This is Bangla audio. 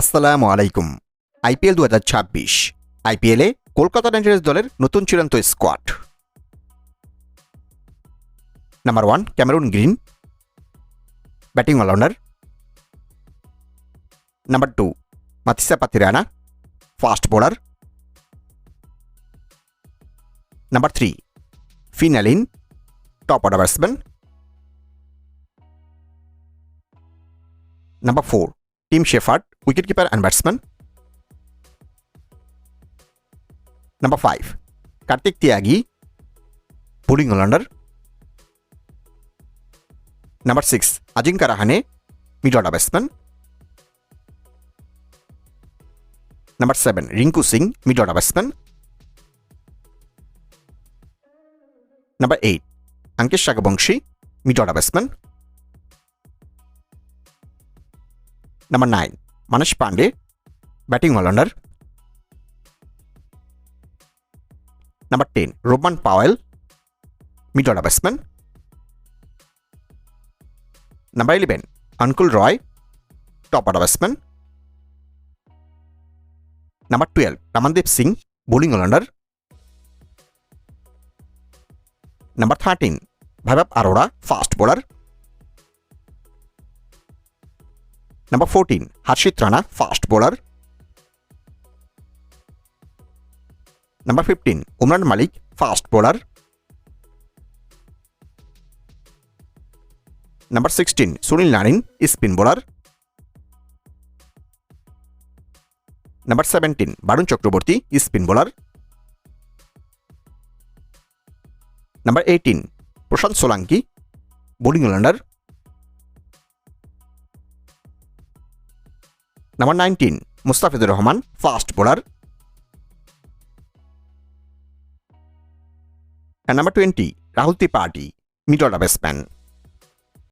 আসসালাম আলাইকুম আইপিএল দু হাজার ছাব্বিশ আইপিএলে কলকাতা নাইট রাইডার্স দলের নতুন চূড়ান্ত squad number one Cameron Green batting allrounder number two Matheesha Pathirana fast bowler number three Finn Allen top order batsman number four Tim Seifert wicketkeeper and batsman. Number 5. Kartik Tyagi, bowling all-rounder. Number 6. Ajinkya Rahane, mid-order batsman. Number 7. Rinku Singh, mid-order batsman. Number 8. Ankesh Shagabongshi, mid-order batsman. Number 9. Manas Pandey batting allrounder number ten Rovman Powell mid order batsman number eleven Ankul Roy top order batsman number twelve Ramandeep Singh bowling allrounder. Number 13, Bhabab Arora, fast bowler. Number fourteen Harshit Rana fast bowler number fifteen Umran Malik fast bowler number sixteen Sunil Narine spin bowler number seventeen Varun Chakravarthy spin bowler number eighteen Prashant Solanki bowling allrounder number nineteen Mustafizur Rahman fast bowler number twenty Rahul Tripathi middle off batsman